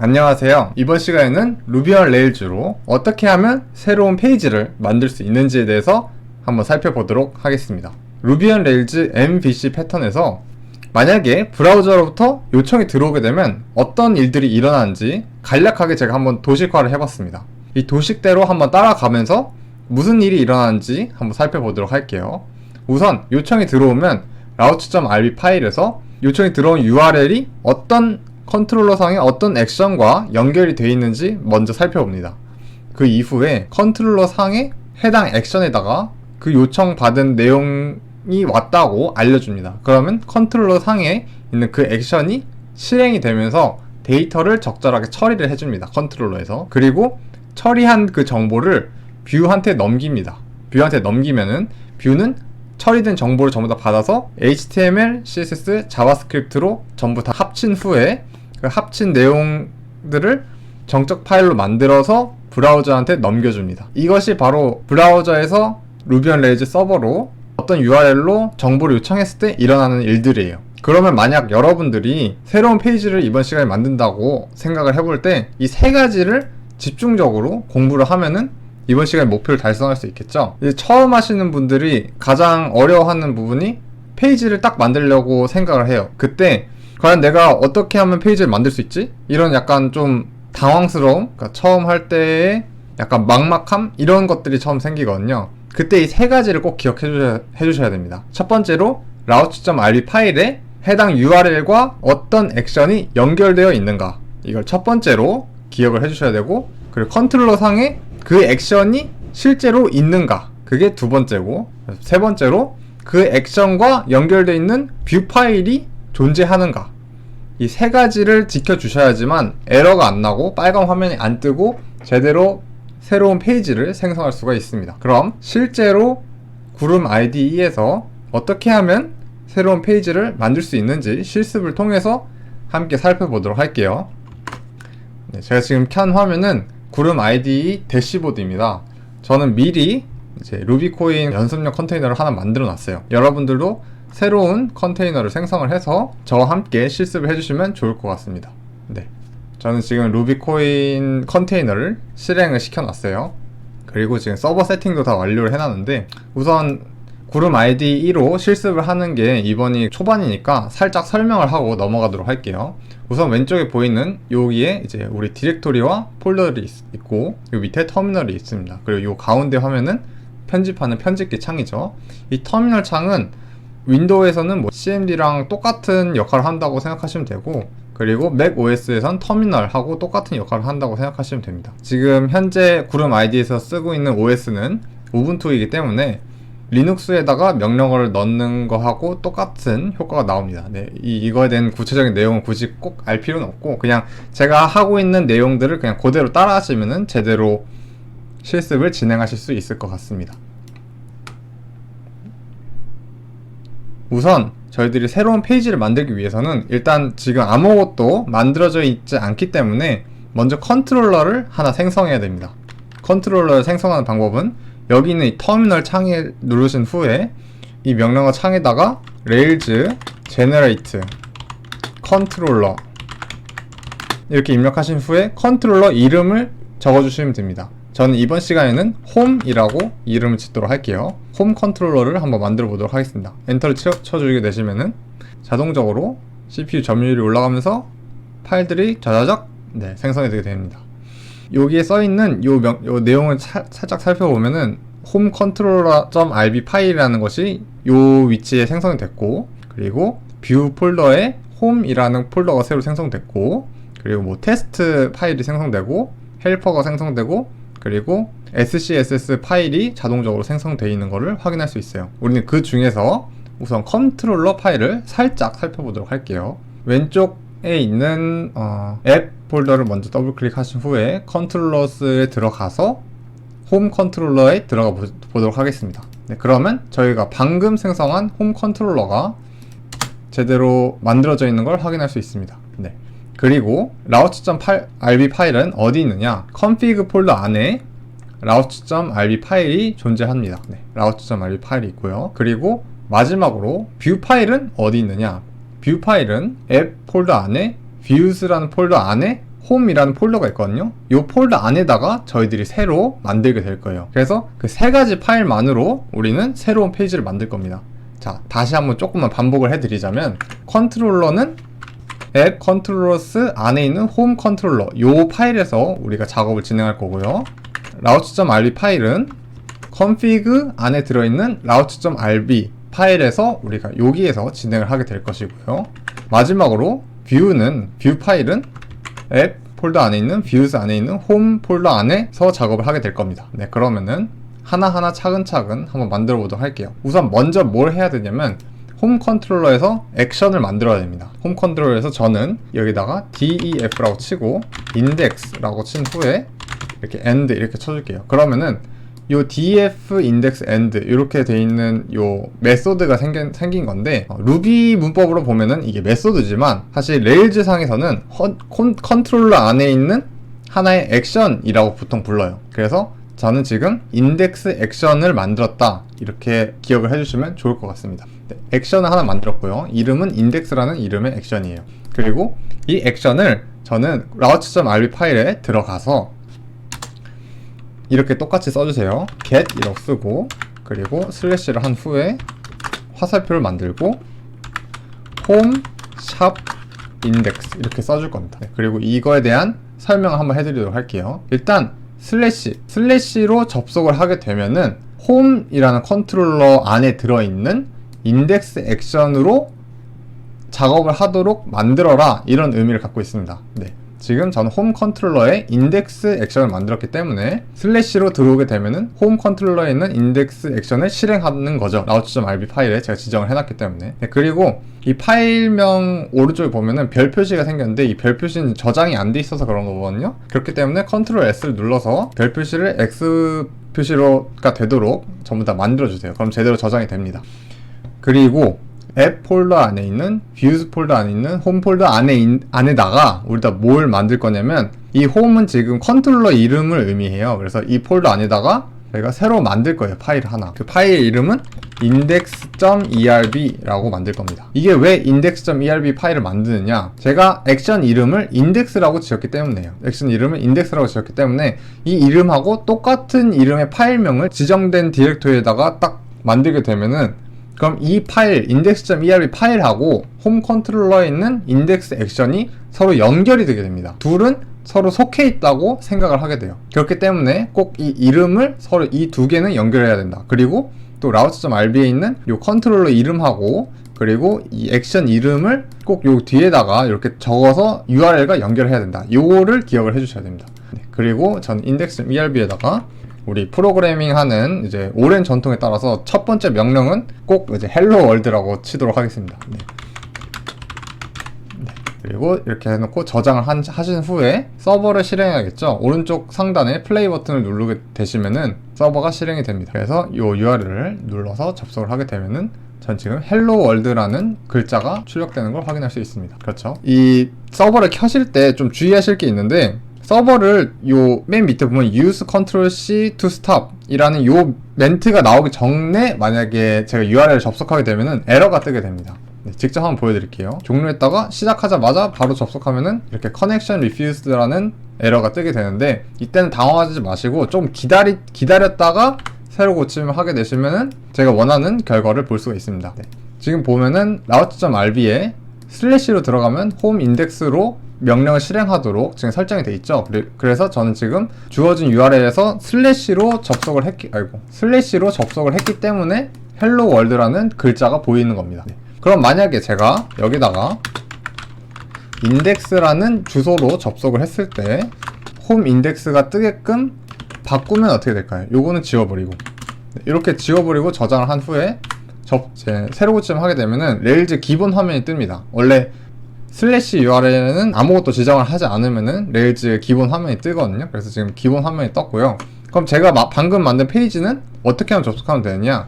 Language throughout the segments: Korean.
안녕하세요. 이번 시간에는 루비 on 레일즈로 어떻게 하면 새로운 페이지를 만들 수 있는지에 대해서 한번 살펴보도록 하겠습니다. 루비 on 레일즈 MVC 패턴에서 만약에 브라우저로부터 요청이 들어오게 되면 어떤 일들이 일어나는지 간략하게 제가 한번 도식화를 해봤습니다. 이 도식대로 한번 따라가면서 무슨 일이 일어나는지 한번 살펴보도록 할게요. 우선 요청이 들어오면 라우츠.rb 파일에서 요청이 들어온 URL이 어떤 컨트롤러 상의 어떤 액션과 연결이 되어 있는지 먼저 살펴봅니다. 그 이후에 컨트롤러 상의 해당 액션에다가 그 요청 받은 내용이 왔다고 알려줍니다. 그러면 컨트롤러 상에 있는 그 액션이 실행이 되면서 데이터를 적절하게 처리를 해줍니다. 컨트롤러에서. 그리고 처리한 그 정보를 뷰한테 넘깁니다. 뷰한테 넘기면은 뷰는 처리된 정보를 전부 다 받아서 HTML, CSS, 자바스크립트로 전부 다 합친 후에 그 합친 내용들을 정적 파일로 만들어서 브라우저한테 넘겨줍니다. 이것이 바로 브라우저에서 루비 on 레이즈 서버로 어떤 URL로 정보를 요청했을 때 일어나는 일들이에요. 그러면 만약 여러분들이 새로운 페이지를 이번 시간에 만든다고 생각을 해볼 때 이 세 가지를 집중적으로 공부를 하면은 이번 시간에 목표를 달성할 수 있겠죠. 처음 하시는 분들이 가장 어려워하는 부분이 페이지를 딱 만들려고 생각을 해요. 그때 과연 내가 어떻게 하면 페이지를 만들 수 있지? 이런 약간 좀 당황스러움, 그러니까 처음 할 때의 약간 막막함 이런 것들이 처음 생기거든요. 그때 이 세 가지를 꼭 기억해 주셔야, 해주셔야 됩니다. 첫 번째로 라우츠.rb 파일에 해당 URL과 어떤 액션이 연결되어 있는가 이걸 첫 번째로 기억을 해주셔야 되고 그리고 컨트롤러 상에 그 액션이 실제로 있는가 그게 두 번째고 세 번째로 그 액션과 연결되어 있는 뷰 파일이 존재하는가 이 세 가지를 지켜주셔야지만 에러가 안 나고 빨간 화면이 안 뜨고 제대로 새로운 페이지를 생성할 수가 있습니다. 그럼 실제로 구름 IDE에서 어떻게 하면 새로운 페이지를 만들 수 있는지 실습을 통해서 함께 살펴보도록 할게요. 네, 제가 지금 켠 화면은 구름 IDE 대시보드입니다. 저는 미리 이제 루비코인 연습용 컨테이너를 하나 만들어 놨어요. 여러분들도 새로운 컨테이너를 생성을 해서 저와 함께 실습을 해주시면 좋을 것 같습니다. 네. 저는 지금 루비코인 컨테이너를 실행을 시켜놨어요. 그리고 지금 서버 세팅도 다 완료를 해놨는데 우선 구름 IDE로 실습을 하는 게 이번이 초반이니까 살짝 설명을 하고 넘어가도록 할게요. 우선 왼쪽에 보이는 여기에 이제 우리 디렉토리와 폴더들이 있- 있고 요 밑에 터미널이 있습니다. 그리고 요 가운데 화면은 편집하는 편집기 창이죠. 이 터미널 창은 윈도우에서는 뭐 CMD랑 똑같은 역할을 한다고 생각하시면 되고 그리고 맥 OS에선 터미널하고 똑같은 역할을 한다고 생각하시면 됩니다. 지금 현재 구름 ID에서 쓰고 있는 OS는 우분투이기 때문에 리눅스에다가 명령어를 넣는 거하고 똑같은 효과가 나옵니다. 네, 이, 이거에 대한 구체적인 내용은 굳이 꼭 알 필요는 없고 그냥 제가 하고 있는 내용들을 그냥 그대로 따라 하시면은 제대로 실습을 진행하실 수 있을 것 같습니다. 우선 저희들이 새로운 페이지를 만들기 위해서는 일단 지금 아무것도 만들어져 있지 않기 때문에 먼저 컨트롤러를 하나 생성해야 됩니다. 컨트롤러를 생성하는 방법은 여기 있는 이 터미널 창에 누르신 후에 이 명령어 창에다가 rails generate 컨트롤러 이렇게 입력하신 후에 컨트롤러 이름을 적어주시면 됩니다. 저는 이번 시간에는 홈이라고 이름을 짓도록 할게요. 홈 컨트롤러를 한번 만들어 보도록 하겠습니다. 엔터를 쳐, 쳐주게 되시면은 자동적으로 CPU 점유율이 올라가면서 파일들이 자자작 네, 생성이 되게 됩니다. 여기에 써 있는 요, 명, 요 내용을 사- 살짝 살펴보면은 홈 컨트롤러.rb 파일이라는 것이 요 위치에 생성이 됐고 그리고 뷰 폴더에 홈이라는 폴더가 새로 생성됐고 그리고 뭐 테스트 파일이 생성되고 헬퍼가 생성되고 그리고 SCSS 파일이 자동적으로 생성되어 있는 것을 확인할 수 있어요. 우리는 그 중에서 우선 컨트롤러 파일을 살짝 살펴보도록 할게요. 왼쪽에 있는 어, 앱 폴더를 먼저 더블 클릭하신 후에 컨트롤러스에 들어가서 홈 컨트롤러에 들어가 보, 보도록 하겠습니다. 네, 그러면 저희가 방금 생성한 홈 컨트롤러가 제대로 만들어져 있는 걸 확인할 수 있습니다. 네. 그리고 라우츠.rb 파일은 어디 있느냐? config 폴더 안에 라우츠.rb 파일이 존재합니다. 네, 라우츠.rb 파일이 있고요. 그리고 마지막으로 뷰 파일은 어디 있느냐? 뷰 파일은 앱 폴더 안에 views라는 폴더 안에 홈이라는 폴더가 있거든요. 이 폴더 안에다가 저희들이 새로 만들게 될 거예요. 그래서 그 세 가지 파일만으로 우리는 새로운 페이지를 만들 겁니다. 자, 다시 한번 조금만 반복을 해드리자면 컨트롤러는 앱 컨트롤러스 안에 있는 홈 컨트롤러 이 파일에서 우리가 작업을 진행할 거고요. 라우츠.rb 파일은 config 안에 들어있는 라우츠.rb 파일에서 우리가 여기에서 진행을 하게 될 것이고요. 마지막으로 view는 view 파일은 앱 폴더 안에 있는 views 안에 있는 홈 폴더 안에서 작업을 하게 될 겁니다. 네, 그러면은 하나하나 차근차근 한번 만들어 보도록 할게요. 우선 먼저 뭘 해야 되냐면 홈 컨트롤러에서 액션을 만들어야 됩니다. 홈 컨트롤러에서 저는 여기다가 def라고 치고 index라고 친 후에 이렇게 end 이렇게 쳐줄게요. 그러면은 요 def index end 이렇게 돼 있는 요 메소드가 생긴, 생긴 건데 어, 루비 문법으로 보면은 이게 메소드지만 사실 레일즈 상에서는 헌- 콘- 컨트롤러 안에 있는 하나의 액션이라고 보통 불러요. 그래서 저는 지금 인덱스 액션을 만들었다 이렇게 기억을 해주시면 좋을 것 같습니다. 네, 액션을 하나 만들었고요. 이름은 인덱스라는 이름의 액션이에요. 그리고 이 액션을 저는 라우츠.rb 파일에 들어가서 이렇게 똑같이 써주세요. get 이라고 쓰고 그리고 슬래시를 한 후에 화살표를 만들고 home 샵 index 이렇게 써줄 겁니다. 네, 그리고 이거에 대한 설명을 한번 해드리도록 할게요. 일단 슬래시 슬래시로 접속을 하게 되면은 홈이라는 컨트롤러 안에 들어있는 인덱스 액션으로 작업을 하도록 만들어라 이런 의미를 갖고 있습니다. 네. 지금 저는 홈 컨트롤러에 인덱스 액션을 만들었기 때문에 슬래시로 들어오게 되면은 홈 컨트롤러에 있는 인덱스 액션을 실행하는 거죠. 라우츠.rb 파일에 제가 지정을 해놨기 때문에. 네, 그리고 이 파일명 오른쪽에 보면은 별 표시가 생겼는데 이 별 표시는 저장이 안 돼 있어서 그런 거거든요. 그렇기 때문에 컨트롤 S를 눌러서 별 표시를 X 표시로가 되도록 전부 다 만들어주세요. 그럼 제대로 저장이 됩니다. 그리고 앱 폴더 안에 있는 views 폴더 안에 있는 홈 폴더 안에 인- 안에다가 우리가 뭘 만들 거냐면 이 홈은 지금 컨트롤러 이름을 의미해요. 그래서 이 폴더 안에다가 저희가 새로 만들 거예요. 파일 하나. 그 파일 이름은 index.erb라고 만들 겁니다. 이게 왜 index.erb 파일을 만드느냐? 제가 액션 이름을 index라고 지었기 때문에요. 액션 이름을 index라고 지었기 때문에 이 이름하고 똑같은 이름의 파일명을 지정된 디렉토리에다가 딱 만들게 되면은 그럼 이 파일 index.erb 파일하고 홈 컨트롤러에 있는 인덱스 액션이 서로 연결이 되게 됩니다. 둘은 서로 속해 있다고 생각을 하게 돼요. 그렇기 때문에 꼭 이 이름을 서로 이 두 개는 연결해야 된다. 그리고 또 라우츠.rb에 있는 요 컨트롤러 이름하고 그리고 이 액션 이름을 꼭 요 뒤에다가 이렇게 적어서 URL과 연결해야 된다. 요거를 기억을 해주셔야 됩니다. 네, 그리고 전 index.erb에다가 우리 프로그래밍 하는 이제 오랜 전통에 따라서 첫 번째 명령은 꼭 이제 헬로 월드라고 치도록 하겠습니다. 네. 네. 그리고 이렇게 해놓고 저장을 한, 하신 후에 서버를 실행해야겠죠. 오른쪽 상단에 플레이 버튼을 누르게 되시면은 서버가 실행이 됩니다. 그래서 이 URL을 눌러서 접속을 하게 되면은 전 지금 헬로 월드라는 글자가 출력되는 걸 확인할 수 있습니다. 그렇죠. 이 서버를 켜실 때 좀 주의하실 게 있는데 서버를 요 맨 밑에 보면 use control C to stop 이라는 요 멘트가 나오기 전에 만약에 제가 URL을 접속하게 되면은 에러가 뜨게 됩니다. 네, 직접 한번 보여드릴게요. 종료했다가 시작하자마자 바로 접속하면은 이렇게 connection refused라는 에러가 뜨게 되는데 이때는 당황하지 마시고 좀 기다리 기다렸다가 새로 고침을 하게 되시면은 제가 원하는 결과를 볼 수가 있습니다. 네. 지금 보면은 route.rb에 슬래시로 들어가면 홈 인덱스로 명령을 실행하도록 지금 설정이 돼 있죠. 그래- 그래서 저는 지금 주어진 URL에서 슬래시로 접속을 했기, 아이고, 슬래시로 접속을 했기 때문에 헬로 월드라는 글자가 보이는 겁니다. 네. 그럼 만약에 제가 여기다가 인덱스라는 주소로 접속을 했을 때 홈 인덱스가 뜨게끔 바꾸면 어떻게 될까요? 요거는 지워버리고 네, 이렇게 지워버리고 저장을 한 후에 접, 제, 새로 고침을 하게 되면은 레일즈 기본 화면이 뜹니다. 원래 슬래시 URL에는 아무것도 지정을 하지 않으면은 레일즈의 기본 화면이 뜨거든요. 그래서 지금 기본 화면이 떴고요. 그럼 제가 마- 방금 만든 페이지는 어떻게 하면 접속하면 되느냐?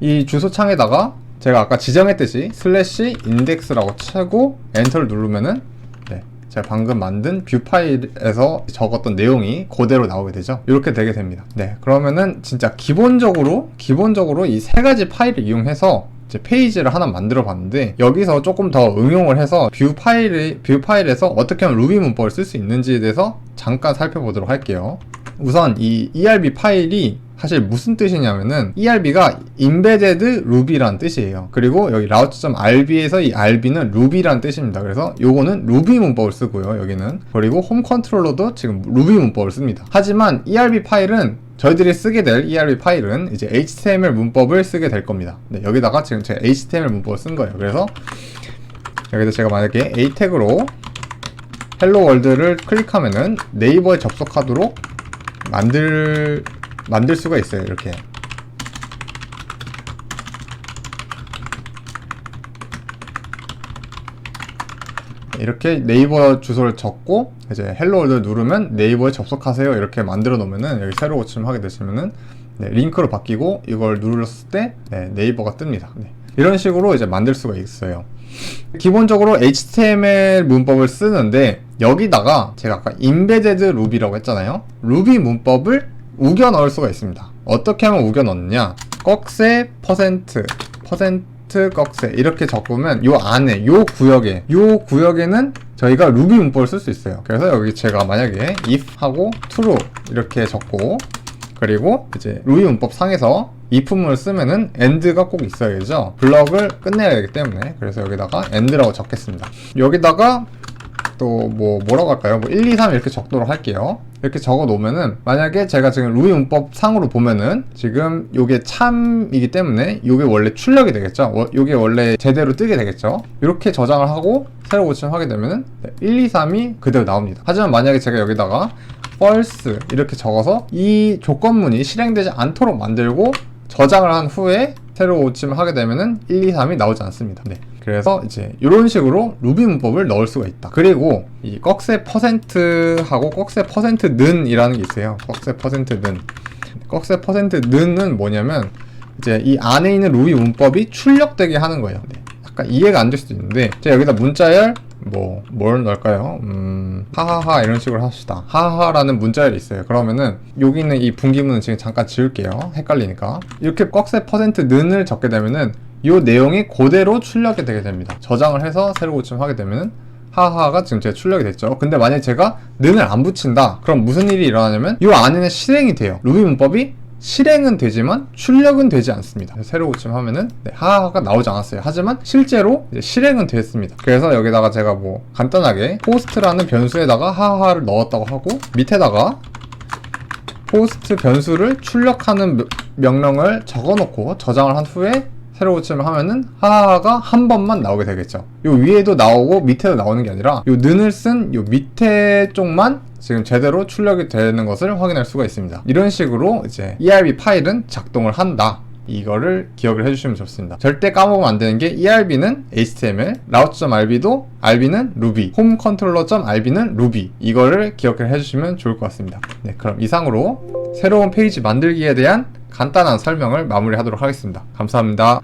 이 주소 창에다가 제가 아까 지정했듯이 슬래시 인덱스라고 치고 엔터를 누르면은 네, 제가 방금 만든 뷰 파일에서 적었던 내용이 그대로 나오게 되죠. 이렇게 되게 됩니다. 네, 그러면은 진짜 기본적으로 기본적으로 이 세 가지 파일을 이용해서 이제 페이지를 하나 만들어 봤는데 여기서 조금 더 응용을 해서 뷰 파일 뷰 파일에서 어떻게 하면 루비 문법을 쓸 수 있는지에 대해서 잠깐 살펴보도록 할게요. 우선 이 ERB 파일이 사실 무슨 뜻이냐면은 ERB가 Embedded Ruby란 뜻이에요. 그리고 여기 route.rb에서 이 RB는 Ruby란 뜻입니다. 그래서 요거는 Ruby 문법을 쓰고요. 여기는 그리고 홈 컨트롤러도 지금 Ruby 문법을 씁니다. 하지만 ERB 파일은 저희들이 쓰게 될 ERB 파일은 이제 HTML 문법을 쓰게 될 겁니다. 네, 여기다가 지금 제가 HTML 문법을 쓴 거예요. 그래서 여기다 제가 만약에 A 태그로 헬로 월드를 클릭하면은 네이버에 접속하도록 만들 만들 수가 있어요. 이렇게. 이렇게 네이버 주소를 적고 이제 헬로 월드 누르면 네이버에 접속하세요 이렇게 만들어 놓으면은 여기 새로 고침 하게 되시면은 네, 링크로 바뀌고 이걸 누르셨을 때 네, 네이버가 뜹니다. 네. 이런 식으로 이제 만들 수가 있어요. 기본적으로 HTML 문법을 쓰는데 여기다가 제가 아까 Embedded Ruby라고 했잖아요. 루비 문법을 우겨 넣을 수가 있습니다. 어떻게 하면 우겨 넣느냐? 꺽쇠 퍼센트 퍼센트 꺽쇠 이렇게 적으면 요 안에 요 구역에 요 구역에는 저희가 루비 문법을 쓸 수 있어요. 그래서 여기 제가 만약에 if 하고 true 이렇게 적고 그리고 이제 루비 문법 상에서 if문을 쓰면은 end가 꼭 있어야죠. 블럭을 끝내야 되기 때문에 그래서 여기다가 end라고 적겠습니다. 여기다가 또 뭐 뭐라고 할까요? 뭐 1, 2, 3 이렇게 적도록 할게요. 이렇게 적어 놓으면은 만약에 제가 지금 루비 문법 상으로 보면은 지금 요게 참이기 때문에 요게 원래 출력이 되겠죠. 워- 요게 원래 제대로 뜨게 되겠죠. 이렇게 저장을 하고 새로 고침을 하게 되면은 네, 1, 2, 3이 그대로 나옵니다. 하지만 만약에 제가 여기다가 false 이렇게 적어서 이 조건문이 실행되지 않도록 만들고 저장을 한 후에 새로 고침을 하게 되면은 1, 2, 3이 나오지 않습니다. 네. 그래서 이제 이런 식으로 루비 문법을 넣을 수가 있다. 그리고 이 꺽쇠 퍼센트하고 꺽쇠 퍼센트 는이라는 게 있어요. 꺽쇠 퍼센트 는. 꺽쇠 퍼센트 는은 뭐냐면 이제 이 안에 있는 루비 문법이 출력되게 하는 거예요. 네. 약간 이해가 안 될 수도 있는데 제가 여기다 문자열 뭐 뭘 넣을까요? 음 하하하 이런 식으로 합시다. 하하라는 문자열이 있어요. 그러면은 여기 있는 이 분기문은 지금 잠깐 지울게요. 헷갈리니까 이렇게 꺽쇠 퍼센트 는을 적게 되면은 이 내용이 그대로 출력이 되게 됩니다. 저장을 해서 새로 고침하게 되면은 하하가 지금 제가 출력이 됐죠. 근데 만약에 제가 는을 안 붙인다. 그럼 무슨 일이 일어나냐면 이 안에는 실행이 돼요. 루비 문법이 실행은 되지만 출력은 되지 않습니다. 새로 고침하면은 네, 하하가 나오지 않았어요. 하지만 실제로 실행은 됐습니다. 그래서 여기다가 제가 뭐 간단하게 포스트라는 변수에다가 하하를 넣었다고 하고 밑에다가 포스트 변수를 출력하는 명- 명령을 적어놓고 저장을 한 후에 새로 고침을 하면은 하하가 한 번만 나오게 되겠죠. 요 위에도 나오고 밑에도 나오는 게 아니라 요 는을 쓴 요 밑에 쪽만 지금 제대로 출력이 되는 것을 확인할 수가 있습니다. 이런 식으로 이제 ERB 파일은 작동을 한다. 이거를 기억을 해주시면 좋습니다. 절대 까먹으면 안 되는 게 ERB는 HTML, route.rb도 RB는 Ruby, home controller.rb는 Ruby. 이거를 기억을 해주시면 좋을 것 같습니다. 네, 그럼 이상으로 새로운 페이지 만들기에 대한 간단한 설명을 마무리하도록 하겠습니다. 감사합니다.